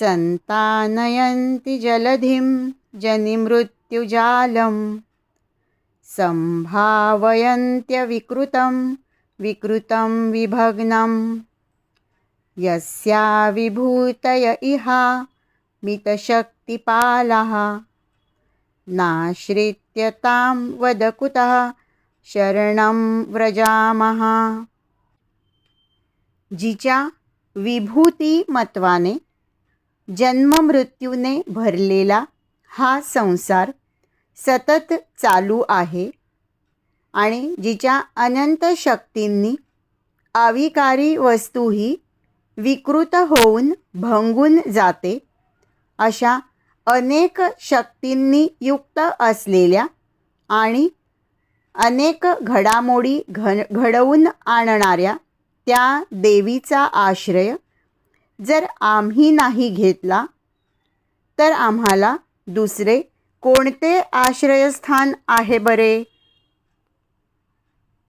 सन्तानयन्ति जलधिं जनिमृत्युजालं। सम्भावयन्त्यविकृतं विकृतं विभग्नं। यस्या विभूतय इहा मितशक्तिपालः। नाश्रित्य तां वद कुतः शरणं व्रजामः। जिच्या विभूतिमत्वाने जन्ममृत्यूने भरलेला हा संसार सतत चालू आहे आणि जिच्या अनंत शक्तींनी अविकारी वस्तूही विकृत होऊन भंगून जाते अशा अनेक शक्तींनी युक्त असलेल्या आणि अनेक घडामोडी घ घडवून आणणाऱ्या त्या देवीचा आश्रय जर आम्ही नाही घेतला तर आम्हाला दुसरे कोणते आश्रयस्थान आहे बरे?